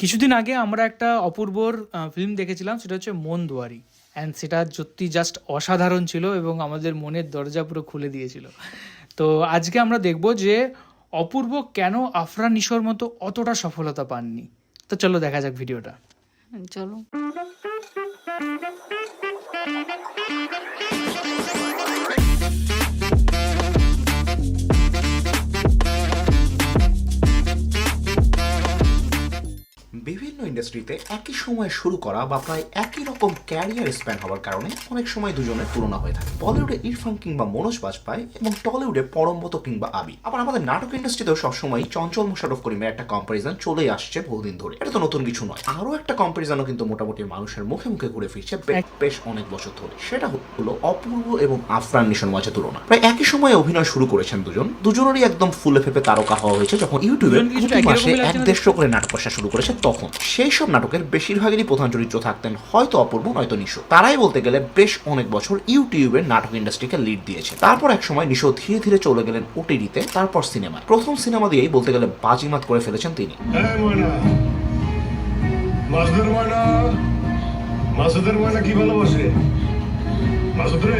কিছুদিন আগে আমরা একটা অপূর্বর ফিল্ম দেখেছিলাম, সেটা হচ্ছে মন দুয়ারি। অ্যান্ড সেটা সত্যি জাস্ট অসাধারণ ছিল এবং আমাদের মনের দরজা পুরো খুলে দিয়েছিল। তো আজকে আমরা দেখব যে অপূর্ব কেন আফরান নিশোর মতো অতটা সফলতা পাননি। তো চলো দেখা যাক ভিডিওটা। চলো। বিভিন্ন ইন্ডাস্ট্রিতে একই সময়ে শুরু করা বা প্রায় একই রকম ক্যারিয়ার স্প্যান হওয়ার কারণে অনেক সময় দুজনের তুলনা হয়ে থাকে। বলিউডে ইরফান কিংবা মনোজ বাজপাই এবং টলিউডে পরমবত কিংবা আবি। আবার আমাদের নাটক ইন্ডাস্ট্রিতেও সবসময় চঞ্চল মোশারফ করিমের একটা কম্পারিজন চলেই আসছে বহুদিন ধরে। এটা তো নতুন কিছু নয়। আরও একটা কম্পারিজনও কিন্তু মোটামুটি মানুষের মুখে মুখে ঘুরে ফিরছে বেশ অনেক বছর ধরে। সেটা হলো অপূর্ব এবং আফরান নিশন মাঝে তুলনা। প্রায় একই সময়ে অভিনয় শুরু করেছেন দুজন। দুজনেরই একদম ফুলে ফেপে তারকা হওয়া হয়েছে যখন ইউটিউবে মাসে এক দেড়শো করে নাটক আসা শুরু করেছে তখন। সেই সব নাটকের বেশিরভাগেরই প্রধান চরিত্র থাকতেন হয়তো অপূর্ব, নয়তো নিশো। তারাই বলতে গেলে বেশ অনেক বছর ইউটিউবের নাটক ইন্ডাস্ট্রিকে লিড দিয়েছে। তারপর এক সময় নিশো ধীরে ধীরে চলে গেলেন ওটিডিতে তারপর সিনেমায়। প্রথম সিনেমা দিয়েই বলতে গেলে বাজিমাত করে ফেলেছেন তিনি। হ্যাঁ মাসুদের ময়না। মাসুদের কি ভালোবাসে? মাসুদ রে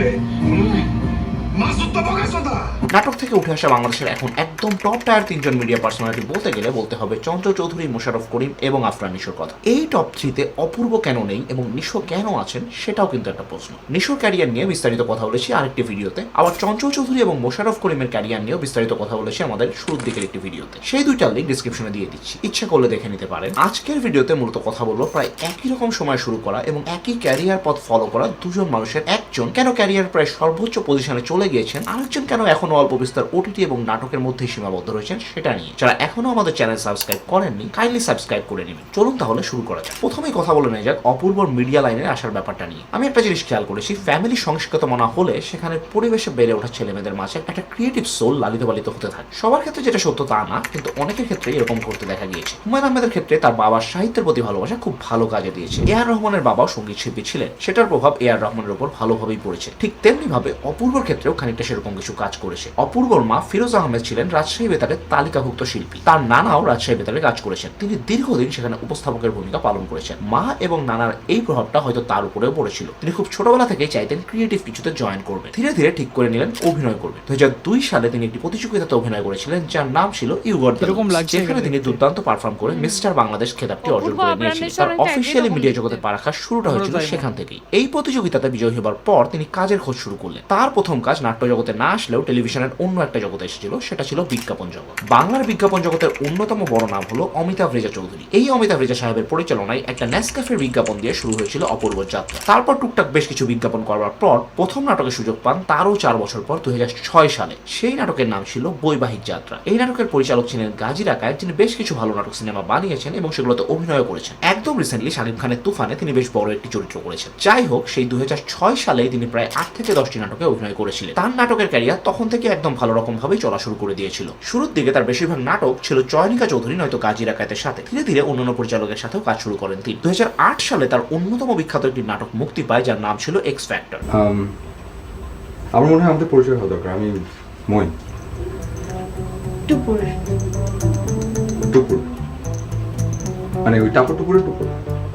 নাটক থেকে উঠে আসা বাংলাদেশের এখন একদম টপ টায়ার তিনজন মিডিয়া পার্সোনালিটি বলতে গেলে বলতে হবে চঞ্চল চৌধুরী মোশারফ করিম এবং আফরান নিশোর কথা। এই টপ থ্রিতে অপূর্ব কেন নেই এবং নিশো কেন আছেন সেটাও কিন্তু একটা প্রশ্ন। নিশোর ক্যারিয়ার নিয়ে বিস্তারিত কথা বলেছি আরেকটি ভিডিওতে। আবার চঞ্চল চৌধুরী এবং মোশারফ করিমের ক্যারিয়ার নিয়েও বিস্তারিত কথা বলেছি আমাদের শুরুর দিকের একটি ভিডিওতে। সেই দুইটার লিঙ্ক ডিসক্রিপশনে দিয়ে দিচ্ছি। ইচ্ছা করলে দেখে নিতে পারেন। আজকের ভিডিওতে মূলত কথা বলব প্রায় একই রকম সময় শুরু করা এবং একই ক্যারিয়ার পথ ফলো করা দুজন মানুষের। একজন কেন ক্যারিয়ার প্রায় সর্বোচ্চ পজিশনে চলে গিয়েছেন আরেকজন কেন এখনও অল্প বিস্তার ওটিটি এবং নাটকের মধ্যে সীমাবদ্ধ রয়েছেন সেটা নিয়ে। যারা এখনও আমাদের চ্যানেল সাবস্ক্রাইব করেননি কাইন্ডলি সাবস্ক্রাইব করে নেবেন। চলুন তাহলে শুরু করা যাক। প্রথমেই কথা বলে নেওয়া যাক অপূর্বর মিডিয়া লাইনে আসার ব্যাপারটা নিয়ে। আমি একটা জিনিস খেয়াল করেছি ফ্যামিলি সংস্কৃত মনা হলে সেখানে পরিবেশে বেড়ে ওঠা ছেলেমেয়েদের মাঝে একটা ক্রিয়েটিভ সোল লালিত পালিত হতে থাকে। সবার ক্ষেত্রে যেটা সত্য তা না, কিন্তু অনেকের ক্ষেত্রে এরকম ঘটতে দেখা গিয়েছে। হুমায়ুন আহমেদের ক্ষেত্রে তার বাবার সাহিত্যের প্রতি ভালোবাসা খুব ভালো কাজে দিয়েছে। এ আর রহমানের বাবাও সংগীত শিল্পী ছিলেন। সেটার প্রভাব এ আর রহমানের উপর ভালোভাবেই পড়েছে। ঠিক তেমনি ভাবে অপূর্বর ক্ষেত্রেও খানিকটা সেরকম কিছু কাজ করেছে। অপূর্বর মা ফিরোজ আহমেদ ছিলেন রাজশাহী বেতারের তালিকাভুক্ত শিল্পী। তার নানাও রাজশাহী বেতারে কাজ করেছেন। তিনি দীর্ঘদিন সেখানে উপস্থাপকের ভূমিকা পালন করেছেন। মা এবং নানার এই প্রভাবটা হয়তো তার উপরেও পড়েছিল। তিনি খুব ছোটবেলা থেকেই চাইতেন ক্রিয়েটিভ কিছুতে জয়েন করবে। ধীরে ধীরে ঠিক করে নিলেন অভিনয় করবে। দু সালে তিনি একটি প্রতিযোগিতাতে অভিনয় করেছিলেন যার নাম ছিল ইউগর যেখানে তিনি দুর্দান্ত পারফর্ম করে মিস্টার বাংলাদেশ খেতাবটি অর্জন করে নিয়েছিলেন। তার অফিসিয়ালি মিডিয়া জগতে পা রাখার শুরুটা হয়েছিল সেখান থেকেই। এই প্রতিযোগিতাতে বিজয়ী হবার পর তিনি কাজের খোঁজ শুরু করলেন। তার প্রথম কাজ নাট্য জগতে না আসলেও টেলিভিশনের অন্য একটা জগতে এসেছিল, সেটা ছিল বিজ্ঞাপন জগৎ। বাংলার বিজ্ঞাপন জগতের অন্যতম বড় নাম হলো অমিতাভ রেজা চৌধুরী। এই অমিতাভ রেজা সাহেবের পরিচালনায় একটা নেসক্যাফের বিজ্ঞাপন দিয়ে শুরু হয়েছিল অপূর্ব যাত্রা। তারপর টুকটাক বেশ কিছু বিজ্ঞাপন করবার পর প্রথম নাটকের সুযোগ পান তারও চার বছর পর দুই হাজার ছয় সালে। সেই নাটকের নাম ছিল বৈবাহিক যাত্রা। এই নাটকের পরিচালক ছিলেন গাজী রাকায় যিনি বেশ কিছু ভালো নাটক সিনেমা বানিয়েছেন এবং সেগুলোতে অভিনয় করেছেন। একদম রিসেন্টলি শাকিব খানের তুফানে তিনি বেশ বড় একটি চরিত্র করেছেন। যাই হোক, সেই দুই হাজার ছয় সালে তিনি প্রায় আট থেকে দশটি নাটকে অভিনয় করেছিলেন। তার নাটকের ক্যারিয়ার তখন থেকে একদম ভালো রকম ভাবেই চলা শুরু করে দিয়েছিল। শুরুর দিকে তার বেশিরভাগ নাটক ছিল চয়নিকা চৌধুরী নয়তো গাজী রাকায়েতের সাথে। ধীরে ধীরে অন্যান্য পরিচালকের সাথেও কাজ শুরু করেন তিনি। দুই সালে তার অন্যতম বিখ্যাত একটি নাটক মুক্তি পায় যার নাম ছিল এক্স ফ্যাক্টর আমার মনে হয় আমাদের পরিচয় হওয়া দরকার। আমি মই টুপুর টুকুর মানে ওই টাপুর টুকুর হ্যাঁ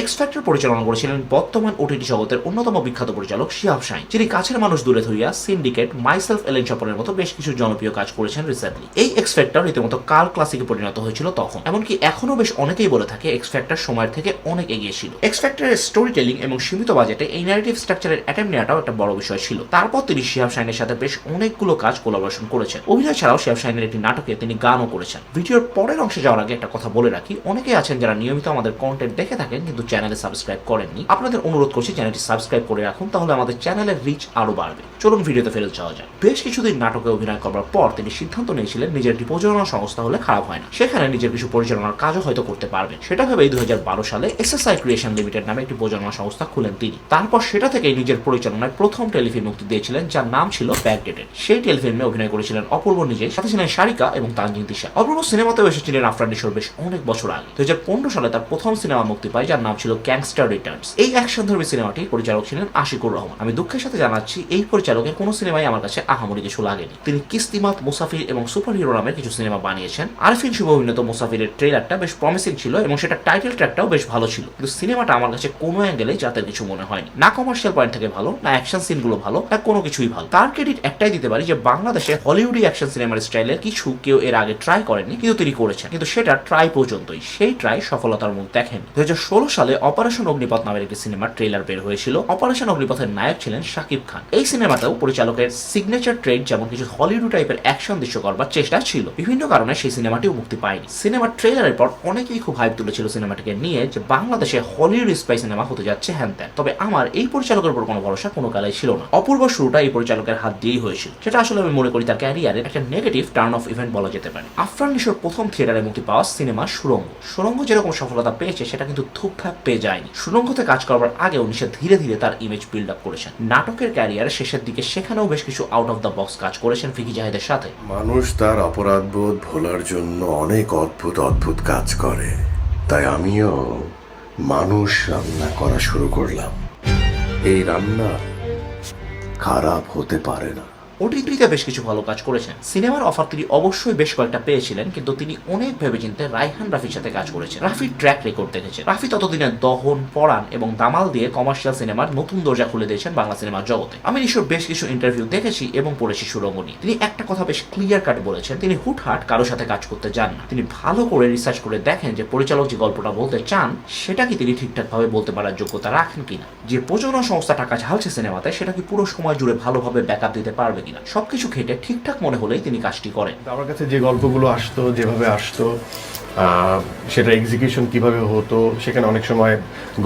এক্স ফ্যাক্টর পরিচালনা করেছিলেন বর্তমান ওটিটি জগতের অন্যতম বিখ্যাত পরিচালক শিহাব শাইন, যিনি কাছের মানুষ দূরে ধরিয়া সিন্ডিকেট মাইসেলফ এলেন চপনের মতো বেশ কিছু জনপ্রিয় কাজ করেছেন রিসেন্টলি এই এক্স ফ্যাক্টর রীতিমতো কাল ক্লাসিকে পরিণত হয়েছিল তখন, এমনকি এখনও বেশ অনেকেই বলে থাকে এক্স ফ্যাক্টর সময়ের থেকে অনেক এগিয়ে ছিল। এক্স ফ্যাক্টরের স্টোরি টেলিং এবং সীমিত বাজেটে এই ন্যারেটিভ স্ট্রাকচারের অ্যাটেম্প নেওয়াটাও একটা বড় বিষয় ছিল। তারপর তিনি শিহাব শাইনের সাথে বেশ অনেকগুলো কাজ কোলাবোরেশন করেছেন। অভিনয় ছাড়াও শিহাব শাইনের একটি নাটকে তিনি গানও করেছেন। ভিডিওর পরের অংশে যাওয়ার আগে একটা কথা বলে রাখি, অনেকেই আছেন যারা নিয়মিত আমাদের কন্টেন্ট দেখে থাকেন, কিন্তু চ্যানেলে সাবস্ক্রাইব করেননি। আপনাদের অনুরোধ করছি চ্যানেলটি সাবস্ক্রাইব করে রাখুন, তাহলে আমাদের চ্যানেলের রিচ আরও বাড়বে। চলুন ভিডিওতে ফেরত যাওয়া যায় বেশ কিছুদিন নাটকে অভিনয় করার পর তিনি সিদ্ধান্ত নিয়েছিলেন, নিজের একটি প্রযোজনা সংস্থা হলে খারাপ হয় না। সেখানে নিজের কিছু পরিচালনার কাজও হয়তো করতে পারবেন। সেটা ভেবেই দুই সালে এসএসআই ক্রিয়েশন লিমিটেড নামে একটি প্রযোজনা সংস্থা খুলেন তিনি। তারপর সেটা থেকেই নিজের পরিচালনায় প্রথম টেলিফিল্ম মুক্তি দিয়েছিলেন, যার নাম ছিল ব্যাকডেটেড সেই টেলিফিল্মে অভিনয় করেছিলেন অপূর্ব নিজে সাথে ছিলেন সারিকা এবং তানজিন তিশা। অপূর্ব সিনেমাতেও এসেছিলেন আফরান নিশোর বেশ অনেক বছর আগে। দুই হাজার পনেরো সালে তার প্রথম সিনেমা মুক্তি পায়, যার নাম নাম ছিল গ্যাংস্টার রিটার্নস এই অ্যাকশন ধর্মী সিনেমাটি পরিচালক ছিলেন আশিকুর রহমান। আমি দুঃখের সাথে জানাচ্ছি, এই পরিচালকের কোনো সিনেমাই আমার কাছে আহামরি কিছু লাগেনি। তিনি কিস্তিমাত মুসাফির এবং সুপার হিরো নামের কিছু সিনেমা বানিয়েছেন। আরফিন শুভ অভিনীত মুসাফিরের ট্রেলারটা বেশ প্রমিসিং ছিল এবং সেটা টাইটেল ট্র্যাকটাও বেশ ভালো ছিল। কিন্তু সিনেমাটা আমার কাছে কোনো অ্যাঙ্গেলে যাতে কিছু মনে হয়নি। না কমার্শিয়াল পয়েন্ট থেকে ভালো, না অ্যাকশন সিনগুলো ভালো, না কোনো কিছুই ভালো। তার ক্রেডিট একটাই দিতে পারি যে বাংলাদেশে হলিউডি অ্যাকশন সিনেমার স্টাইলের কিছু কেউ এর আগে ট্রাই করেনি কিন্তু তিনি করেছেন। কিন্তু সেটা ট্রাই পর্যন্তই। সেই ট্রাই সফলতার মুখ দেখেন দু হাজার সালে অপারেশন অগ্নিপথ নামের একটি সিনেমার ট্রেলার বের হয়েছিল। অপারেশন অগ্নিপথের নায়ক ছিলেন শাকিব খান। এই সিনেমাতেও পরিচালকের সিগনেচার ট্রেড যেমন কিছু হলিউড টাইপের অ্যাকশন দৃশ্য করবার চেষ্টা ছিল। বিভিন্ন কারণে সেই সিনেমাটিও মুক্তি পায়নি। সিনেমার ট্রেলারের পর অনেকেই খুব হাইপ তুলেছিল সিনেমাটিকে নিয়ে যে বাংলাদেশে হলিউড স্পাই সিনেমা হতে যাচ্ছে হ্যান ত্যান। তবে আমার এই পরিচালকের উপর কোনো ভরসা কোনো কালাই ছিল না। অপূর্ব শুরুটা এই পরিচালকের হাত দিয়েই হয়েছিল। সেটা আসলে আমি মনে করি তার ক্যারিয়ারের একটা নেগেটিভ টার্ন অফ ইভেন্ট বলা যেতে পারে। আফরান নিশোর প্রথম থিয়েটারে মুক্তি পাওয়া সিনেমা সুরঙ্গ। সুরঙ্গ যেরকম সফলতা পেয়েছে, সেটা কিন্তু থুকথাক পেয়ে যায়নি। সুরঙ্গতে কাজ করবার আগে নিশা ধীরে ধীরে তার ইমেজ বিল্ড আপ করেছেন। নাটকের ক্যারিয়ার শেষের দিকে সেখানেও বেশ কিছু আউট অফ দ্য বক্স কাজ করেছেন ফিকি জাহিদের সাথে। মানুষ তার অপরাধবোধ ভোলার জন্য অনেক অদ্ভুত অদ্ভুত কাজ করে। তাই আমিও মানুষ রান্না করা শুরু করলাম। এই রান্না খারাপ হতে পারে না। ওটিটিতে বেশ কিছু ভালো কাজ করেছেন। সিনেমার অফার তিনি অবশ্যই বেশ কয়েকটা পেয়েছিলেন, কিন্তু তিনি অনেক ভেবেচিন্তে রাইহান রাফির সাথে কাজ করেছেন। রাফির ট্র্যাক রেকর্ড দেখেছেন। রাফি ততদিনে দহন, পরাণ এবং দামাল দিয়ে কমার্শিয়াল সিনেমার নতুন দরজা খুলে দিয়েছেন বাংলা সিনেমার জগতে। আমি নিশ্চয় বেশ কিছু ইন্টারভিউ দেখেছি এবং পড়েছি সুরঙ্গ নিয়ে তিনি একটা কথা বেশ ক্লিয়ার কাট বলেছেন, তিনি হুটহাট কারোর সাথে কাজ করতে যান না। তিনি ভালো করে রিসার্চ করে দেখেন যে পরিচালক যে গল্পটা বলতে চান, সেটা কি তিনি ঠিকঠাক ভাবে বলতে পারার যোগ্যতা রাখেন কিনা। যে প্রযোজনা সংস্থা টাকা ঝালছে সিনেমাতে সেটা কি পুরো সময় জুড়ে ভালোভাবে ব্যাকআপ দিতে পারবে কিনা। সবকিছু খেটে ঠিকঠাক মনে হলেই তিনি কাজটি করেন। আমার কাছে যে গল্পগুলো আসতো, যেভাবে আসতো সেটা এক্সিকিউশন কীভাবে হতো, সেখানে অনেক সময়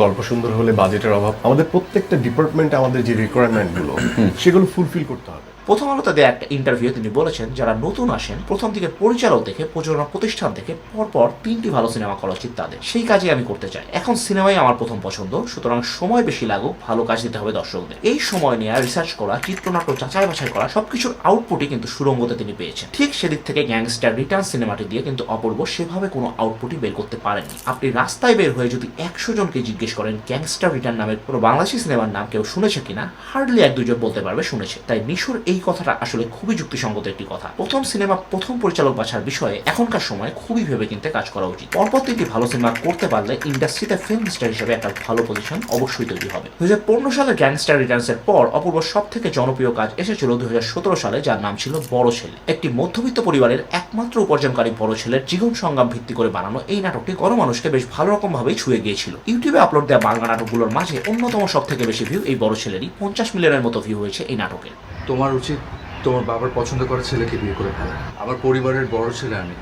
গল্প সুন্দর হলে বাজেটের অভাব। আমাদের প্রত্যেকটা ডিপার্টমেন্টে আমাদের যে রিকোয়ারমেন্টগুলো সেগুলো ফুলফিল করতে হবে। প্রথম আলোতে দেওয়া একটা ইন্টারভিউ তিনি বলেছেন, যারা নতুন আসেন, প্রথম দিকে পরিচালক দেখে, প্রযোজনা প্রতিষ্ঠান থেকে পরপর তিনটি ভালো সিনেমা করা উচিত তাদের। সেই কাজই আমি করতে চাই। এখন সিনেমাই আমার প্রথম পছন্দ, সুতরাং সময় বেশি লাগুক, ভালো কাজ দিতে হবে দর্শকদের। এই সময় নিয়ে রিসার্চ করা, চিত্রনাট্য যাচাই বাছাই করা, সবকিছুর আউটপুটই কিন্তু সুরঙ্গতে তিনি পেয়েছেন। ঠিক সেদিক থেকে গ্যাংস্টার রিটার্ন সিনেমাটি দিয়ে কিন্তু অপূর্ব, সেভাবে কোনো আউটপুটই বের করতে পারেননি। আপনি রাস্তায় বের হয়ে যদি একশো জনকে জিজ্ঞেস করেন গ্যাংস্টার রিটার্ন নামের কোনো বাংলাদেশি সিনেমার নাম কেউ শুনেছে কিনা? হার্ডলি এক দুজন বলতে পারবে শুনেছে। তাই নিশোর এই কথাটা আসলে খুবই যুক্তিসঙ্গত একটি কথা। প্রথম সিনেমা, প্রথম পরিচালক বাছার বিষয়ে এখনকার সময় খুবই ভেবে কিনতে কাজ করা উচিত। পরপর তিনটি ভালো সিনেমা করতে পারলে ইন্ডাস্ট্রিতে ফিল্ম স্টার হিসেবে একটা ভালো পজিশন অবশ্যই তৈরি হবে। দু হাজার পনেরো সালে গ্যাংস্টার রিটার্নস এর পর অপূর্ব সব থেকে জনপ্রিয় কাজ এসেছিল দু হাজার সতেরো সালে, যার নাম ছিল বড় ছেলে। একটি মধ্যবিত্ত পরিবারের একমাত্র উপার্জনকারী বড় ছেলের জীবন সংগ্রাম ভিত্তি করে বানানো এই নাটকটি গণমানুষকে বেশ ভালো রকম ভাবেই ছুঁয়ে গিয়েছিল। ইউটিউবে আপলোড দেওয়া বাংলা নাটকগুলোর মাঝে অন্যতম সব থেকে বেশি ভিউ এই বড় ছেলেরই। পঞ্চাশ মিলিয়নের মতো ভিউ হয়েছে এই নাটকের। তোমার উচিত তোমার বাবার পছন্দ করা ছেলেকে বিয়ে করে ফেলা। আমার পরিবারের বড় ছেলে আমি।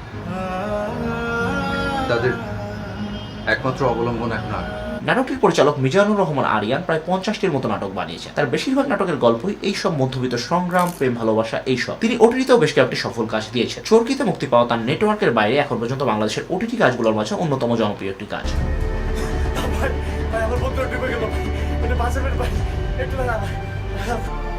তাদের একমাত্র অবলম্বন এখন আমি। নাটকটির পরিচালক মিজানুর রহমান আরিয়ান প্রায় পঞ্চাশটির মতো নাটক বানিয়েছে তার বেশিরভাগ নাটকের গল্পই এইসব মধ্যবিত্ত সংগ্রাম প্রেম ভালোবাসা এইসব। তিনি ওটিটিতেও বেশ কয়েকটি সফল কাজ দিয়েছেন। চরকিতে মুক্তি পাওয়া তার নেটওয়ার্কের বাইরে এখন পর্যন্ত বাংলাদেশের ওটিটি কাজগুলোর মাঝে অন্যতম জনপ্রিয় একটি কাজ।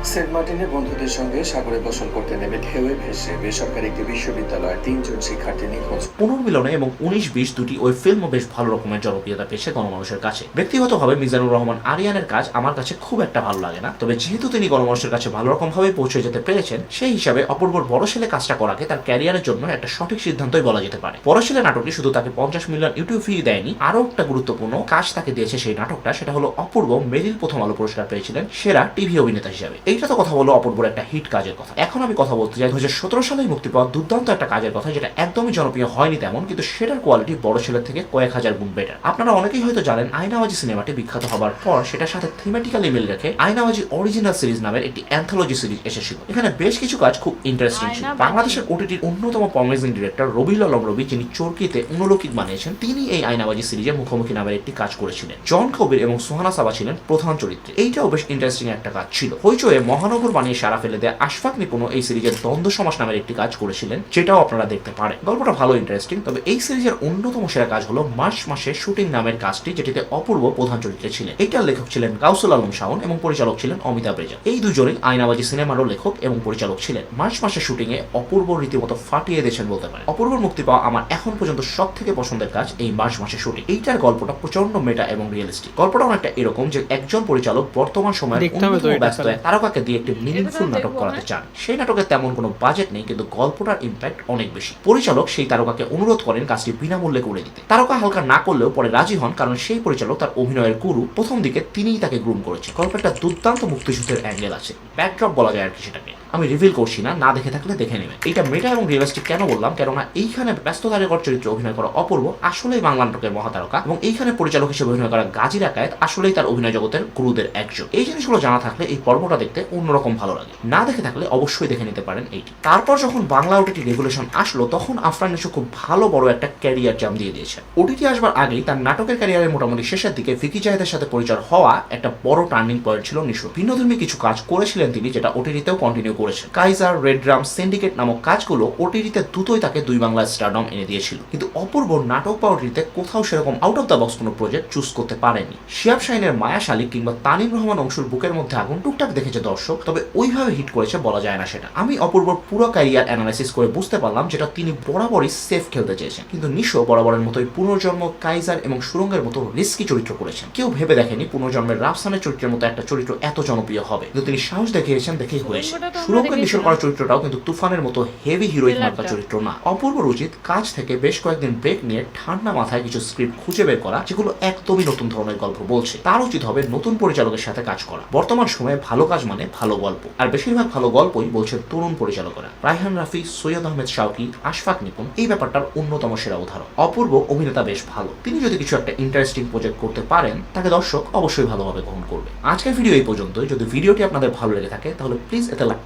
সেন্ট মার্টিনে বন্ধুদের সঙ্গে সাগরে গোসল করতে নেমে ঢেউয়ে ভেসে বেসরকারি একটি বিশ্ববিদ্যালয়ের তিনজন শিক্ষার্থী নিখোঁজ। পুনর্মিলনে এবং উনিশ বিশ দুটি ওই ফিল্মও বেশ ভালো রকমের জনপ্রিয়তা পেয়েছে গণমানুষের কাছে। ব্যক্তিগতভাবে মিজানুর রহমান আরিয়ানের কাজ আমার কাছে খুব একটা ভালো লাগে না। তবে যেহেতু তিনি গণমানুষের কাছে ভালো রকম ভাবে পৌঁছে যেতে পেরেছেন, সেই হিসাবে অপূর্বর বড় ছেলে কাজটা করাকে তার ক্যারিয়ারের জন্য একটা সঠিক সিদ্ধান্তই বলা যেতে পারে। বড় ছেলে নাটকটি শুধু তাকে পঞ্চাশ মিলিয়ন ইউটিউব ফি দেয়নি, আরও একটা গুরুত্বপূর্ণ কাজ তাকে দিয়েছে সেই নাটকটা, সেটা হলো অপূর্ব মেরিল প্রথম আলো পুরস্কার পেয়েছিলেন সেরা টিভি অভিনেতা হিসাবে। এইটা তো কথা বলো অপূর্বর একটা হিট কাজের কথা। এখন আমি কথা বলতে চাই দু হাজার সতেরো সালে মুক্তি পাওয়া দুর্দান্ত একটা কাজের কথা যেটা একদমই জনপ্রিয় হয়নি তেমন কিন্তু সেটার কোয়ালিটি বড় ছেলের থেকে কয়েক হাজার গুণ বেটার আপনারা অনেকেই হয়তো জানেন আয়নাবাজি সিনেমাটি বিখ্যাত হবার পর সেটার সাথে থিমেটিক্যালি মিল রেখে আয়নাবাজি অরিজিনাল সিরিজ নামের একটি অ্যান্থোলজি সিরিজ এসেছিল। এখানে বেশ কিছু কাজ খুব ইন্টারেস্টিং ছিল। বাংলাদেশের ওটিটির অন্যতম প্রমিজিং ডিরেক্টর রবিউল আলম রবি যিনি চরকিতে অনুলৌকিক বানিয়েছেন তিনি এই আয়নাবাজি সিরিজে মুখোমুখি নামের একটি কাজ করেছিলেন। জন কবির এবং সোহানা সাবা ছিলেন প্রধান চরিত্রে। এইটাও বেশ ইন্টারেস্টিং একটা কাজ ছিল। হইচয়ে হয়ে মহানগর বানিয়ে সারা ফেলে দেয়। আশফাক নিপুণও এই সিরিজের দ্বন্দ্ব সমাস নামের একটি কাজ করেছিলেন যেটাও আপনারা দেখতে পারেন। গল্পটা ভালো ইন্টারেস্টিং তবে এই সিরিজের অন্যতম সেরা কাজ হলো মার্চ মাসে শুটিং নামের কাজটি যেটিতে অপূর্ব প্রধান চরিত্রে ছিলেন। এটার লেখক ছিলেন কাউসুল আলম শাওন এবং পরিচালক ছিলেন অমিতাভ রেজা। এই দুজনই আয়নাবাজি সিনেমারও লেখক এবং পরিচালক ছিলেন। মার্চ মাসে শুটিং এ অপূর্ব রীতিমতো ফাটিয়ে দিয়েছেন বলতে পারেন। অপূর্বর মুক্তি পাওয়া আমার এখন পর্যন্ত সব থেকে পছন্দের কাজ এই মার্চ মাসে শুটিং। এইটার গল্পটা প্রচণ্ড মেটা এবং রিয়েলিস্টিক গল্পটা অনেকটা এরকম যে একজন পরিচালক বর্তমান সময়ের এটা ব্যস্ত তাহলে। তারকাকে দিয়ে একটি মিনিংফুল নাটক করাতে চান। সেই নাটকে তেমন কোনো বাজেট নেই কিন্তু গল্পটার ইম্প্যাক্ট অনেক বেশি। পরিচালক সেই তারকাকে অনুরোধ করেন কাজটি বিনামূল্যে করে দিতে। তারকা হালকা না করলেও পরে রাজি হন কারণ সেই পরিচালক তার অভিনয়ের গুরু প্রথম দিকে তিনিই তাকে গ্রুম করেছে গল্পের একটা দুর্দান্ত মুক্তিযুদ্ধের অ্যাঙ্গেল আছে। ব্যাকড্রপ বলা যায় আর কি সেটাকে। আমি রিভিল করছি না না দেখে থাকলে দেখে নেবেন। এটা মেটা এবং রিয়েলিস্টিক কেন বললাম? কেননা এইখানে ব্যস্ত তারকর চরিত্রে অভিনয় করা অপূর্ব, আসলেই বাংলা নাটকের মহাতারকা এবং এইখানে পরিচালক হিসেবে অভিনয় করা গাজী রাকায়েত আসলেই তার অভিনয় জগতের গুরুদের একজন। এই জিনিসগুলো জানা থাকলে এই পর্বটা দেখতে অন্যরকম ভালো লাগে। না দেখে থাকলে অবশ্যই দেখে নিতে পারেন এইটি। তারপর যখন বাংলা ওটিটি রেগুলেশন আসলো, তখন আফরান নিশো খুব ভালো বড় একটা ক্যারিয়ার জাম দিয়ে দিয়েছে। ওটিটি আসবার আগেই তার নাটকের ক্যারিয়ারের মোটামুটি শেষের দিকে ভিকি জাহেদের সাথে পরিচয় হওয়া একটা বড় টার্নিং পয়েন্ট ছিল নিশো। ভিন্নধর্মী কিছু কাজ করেছিলেন তিনি, যেটা ওটিটিতেও কন্টিনিউ করেছেন। কাইজার রেড ড্রাম সিন্ডিকেট নামক কাজগুলো ওটিটিতে দ্রুতই তাকে দুই বাংলা স্টারডম এনে দিয়েছিল। কিন্তু অপূর্ব নাটক বা ওটিটিতে কোথাও সেরকম আউট অফ দ্য বক্স কোনো প্রজেক্ট চুজ করতে পারেনি। শিয়াব শাহিনের শালিক কিংবা তানিম রহমান অংশুর বুকের মধ্যে আগুন টুকটাক দেখেছে দর্শক, তবে ওইভাবে হিট করেছে বলা যায় না সেটা। আমি অপূর্বর পুরো ক্যারিয়ার অ্যানালাইসিস করে বুঝতে পারলাম যেটা তিনি বরাবরই সেফ খেলতে চেয়েছেন। কিন্তু নিশো বরাবরের মতোই পুনর্জন্ম কাইজার এবং সুরঙ্গের মতো রিস্কি চরিত্র করেছেন। কেউ ভেবে দেখেনি পুনর্জন্মের রাফসানের চরিত্রের মতো একটা চরিত্র এত জনপ্রিয় হবে। কিন্তু তিনি সাহস দেখিয়েছেন দেখেই হয়েছে। সুরঙ্গের নিশোর করা চরিত্রটাও কিন্তু তুফানের মতো হেভি হিরোইক মার্কা চরিত্র না। অপূর্ব উচিত কাজ থেকে বেশ কয়েকদিন ব্রেক নিয়ে ঠান্ডা মাথায় কিছু স্ক্রিপ্ট খুঁজে বের করা যেগুলো একদমই নতুন ধরনের গল্প বলছে। তার উচিত হবে নতুন পরিচালকের সাথে কাজ করা। বর্তমান সময়ে ভালো কাজ মানে ভালো গল্প। আর বেশিরভাগ ভালো গল্পই বলছেন তরুণ পরিচালকরা। রায়হান রাফি সৈয়দ আহমেদ শাওকি আশফাক নিপুণ এই ব্যাপারটার অন্যতম সেরা উদাহরণ। অপূর্ব অভিনেতা বেশ ভালো। তিনি যদি কিছু একটা ইন্টারেস্টিং প্রজেক্ট করতে পারেন তাকে দর্শক অবশ্যই ভালোভাবে গ্রহণ করবে। আজকের ভিডিও এই পর্যন্তই। যদি ভিডিওটি আপনাদের ভালো লেগে থাকে তাহলে প্লিজ এতে লাইক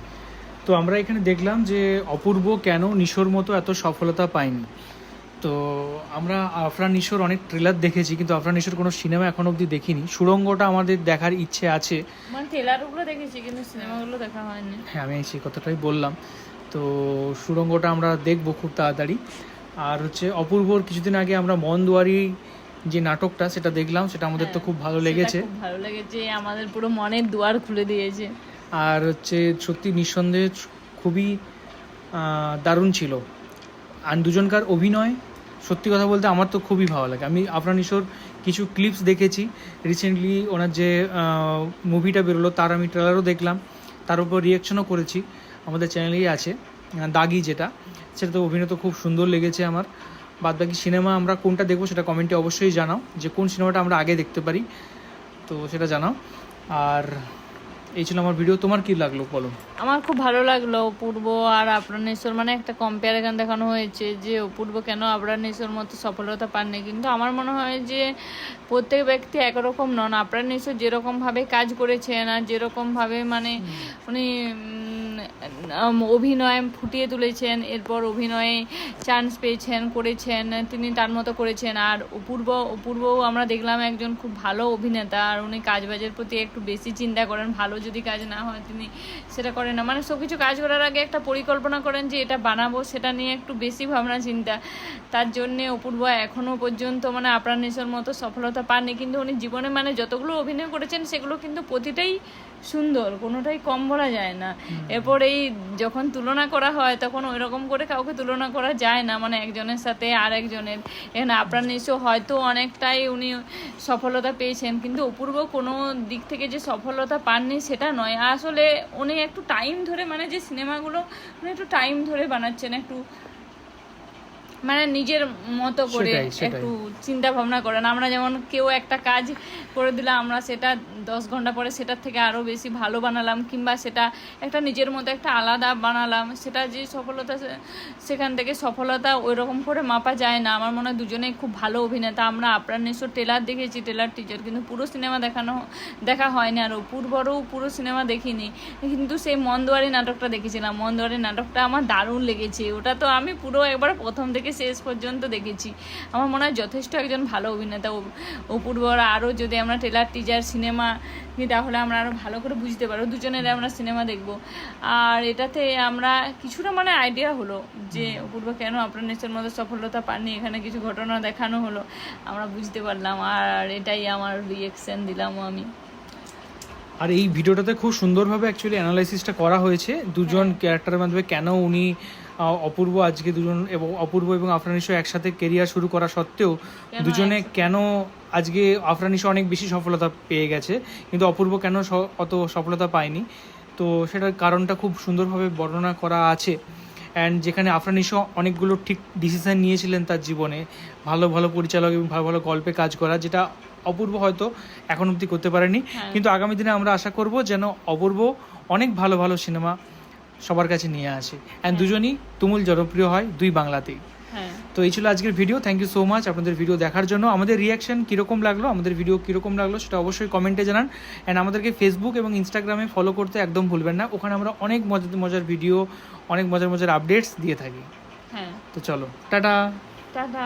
তো আমরা এখানে দেখলাম যে অপূর্ব কেন নিশোর মতো এত সফলতা পায়নি তো আমরা আফরান নিশোর অনেক ট্রেলার দেখেছি কিন্তু আফরান নিশোর কোনো সিনেমা এখন অবধি দেখিনি। সুরঙ্গটা আমাদের দেখার ইচ্ছে আছে। মানে ট্রেলারগুলো দেখেছি কিন্তু সিনেমাগুলো দেখা হয়নি। হ্যাঁ আমি সেই কথাটাই বললাম। তো সুরঙ্গটা আমরা দেখব খুব তাড়াতাড়ি। আর হচ্ছে অপূর্বর কিছুদিন আগে আমরা মনদুয়ারি যে নাটকটা সেটা দেখলাম সেটা আমাদের তো খুব ভালো লেগেছে। ভালো লেগেছে আমাদের পুরো মনের দুয়ার খুলে দিয়েছে। আর হচ্ছে সত্যি নিঃসন্দেহে খুবই দারুণ ছিল। আর দুজনকার অভিনয়, সত্যি কথা বলতে আমার তো খুবই ভালো লাগে। আমি আফরান ঈশ্বর কিছু ক্লিপস দেখেছি। রিসেন্টলি ওনার যে মুভিটা বেরোলো, তার আমি ট্রেলারও দেখলাম। তার উপর রিয়াকশনও করেছি। আমাদের চ্যানেলেই আছে। দাগি যেটা সেটা তো অভিনয় তো খুব সুন্দর লেগেছে আমার। বাদ বাকি সিনেমা আমরা কোনটা দেখব সেটা কমেন্টে অবশ্যই জানাও। যে কোন সিনেমাটা আমরা আগে দেখতে পারি, তো সেটা জানাও। আর এই ছিল আমার ভিডিও তোমার কি লাগল বলো? আমার খুব ভালো লাগল অপূর্ব আর আবরানেশ্বর মানে একটা কম্পেয়ার দেখানো হয়েছে যে অপূর্ব কেন আবরানেশ্বর মতো সফলতা পাননি। কিন্তু আমার মনে হয় যে প্রত্যেক ব্যক্তি একরকম নন। আবরানেশ্বর যেরকমভাবে কাজ করেছেন আর যেরকমভাবে মানে উনি অভিনয় ফুটিয়ে তুলেছেন, এরপর অভিনয়ে চান্স পেয়েছেন, করেছেন, তিনি তার মতো করেছেন। আর অপূর্ব, অপূর্বও আমরা দেখলাম একজন খুব ভালো অভিনেতা, আর উনি কাজবাজের প্রতি একটু বেশি চিন্তা করেন, ভালো যদি কাজ না হয় তিনি সেটা করেন না। মানে সব কিছু কাজ করার আগে একটা পরিকল্পনা করেন যে এটা বানাবো, সেটা নিয়ে একটু বেশি ভাবনা, চিন্তা। তার জন্যে অপূর্ব এখনও পর্যন্ত মানে আপনার মতো সফলতা পাননি। কিন্তু উনি জীবনে মানে যতগুলো অভিনয় করেছেন, সেগুলো কিন্তু প্রতিটাই সুন্দর কোনোটাই কম বলা যায় না। এরপর এই যখন তুলনা করা হয় তখন ওই রকম করে কাউকে তুলনা করা যায় না। মানে একজনের সাথে আর একজনের এখানে আপনার নিশ্চয় হয়তো অনেকটাই উনি সফলতা পেয়েছেন কিন্তু অপূর্ব কোনো দিক থেকে যে সফলতা পাননি সেটা নয়। আসলে উনি একটু টাইম ধরে মানে যে সিনেমাগুলো উনি একটু টাইম ধরে বানাচ্ছেন একটু মানে নিজের মতো করে। একটু চিন্তা ভাবনা করেন আমরা যেমন কেউ একটা কাজ করে দিলাম আমরা সেটা দশ ঘণ্টা পরে সেটার থেকে আরও বেশি ভালো বানালাম কিংবা সেটা একটা নিজের মতো একটা আলাদা বানালাম সেটা যে সফলতা সেখান থেকে সফলতা ওই রকম করে মাপা যায় না। আমার মনে হয় দুজনেই খুব ভালো অভিনেতা। আমরা আপনার নিশ্চয় ট্রেলার দেখেছি ট্রেলার টিচার কিন্তু পুরো সিনেমা দেখানো দেখা হয়নি আর অপূর্বরও পুরো সিনেমা দেখিনি। কিন্তু সেই মন্দোয়ারি নাটকটা দেখেছিলাম। মন্দোয়ারি নাটকটা আমার দারুণ লেগেছে। ওটা তো আমি পুরো একবার প্রথম থেকে থেকে শেষ পর্যন্ত দেখেছি। আমার মনে হয় যথেষ্ট একজন ভালো অভিনেতা। অপ- অপূর্বর আরও যদি আমরা ট্রেলার টিজার সিনেমা নিই তাহলে আমরা আরও ভালো করে বুঝতে পারব। দুজনের আমরা সিনেমা দেখব। আর এটাতে আমরা কিছুটা মানে আইডিয়া হলো যে অপূর্ব কেন আপনার নেচের মধ্যে সফলতা পাননি? এখানে কিছু ঘটনা দেখানো হলো। আমরা বুঝতে পারলাম। আর এটাই আমার রিয়েকশন দিলাম আমি। আর এই ভিডিওটাতে খুব সুন্দরভাবে অ্যাকচুয়ালি অ্যানালাইসিসটা করা হয়েছে। দুজন ক্যারেক্টারের মাধ্যমে কেন উনি অপূর্ব আজকে দুজন এবং অপূর্ব এবং আফরানিশো একসাথে কেরিয়ার শুরু করা সত্ত্বেও দুজনে কেন আজকে আফরানিশো অনেক বেশি সফলতা পেয়ে গেছে কিন্তু অপূর্ব কেন স- অত সফলতা পায়নি? তো সেটার কারণটা খুব সুন্দরভাবে বর্ণনা করা আছে। অ্যান্ড যেখানে আফরানিশো অনেকগুলো ঠিক ডিসিশন নিয়েছিলেন তার জীবনে। ভালো ভালো পরিচালক এবং ভালো ভালো গল্পে কাজ করা যেটা অপূর্ব হয়তো এখন অবধি করতে পারেনি। কিন্তু আগামী দিনে আমরা আশা করব যেন অপূর্ব অনেক ভালো ভালো সিনেমা সবার কাছে নিয়ে আসে। অ্যান্ড দুজনই তুমুল জনপ্রিয় হয় দুই বাংলাতেই। হ্যাঁ। তো এই ছিল আজকের video thank you so much আপনাদের ভিডিও দেখার জন্য। আমাদের রিয়াকশন কীরকম লাগল? আমাদের ভিডিও কীরকম লাগল সেটা অবশ্যই কমেন্টে জানান। অ্যান্ড আমাদেরকে ফেসবুক এবং ইনস্টাগ্রামে ফলো করতে একদম ভুলবেন না। ওখানে আমরা অনেক মজার মজার ভিডিও অনেক মজার মজার আপডেটস দিয়ে থাকি। হ্যাঁ। তো চলো টাটা। টাটা।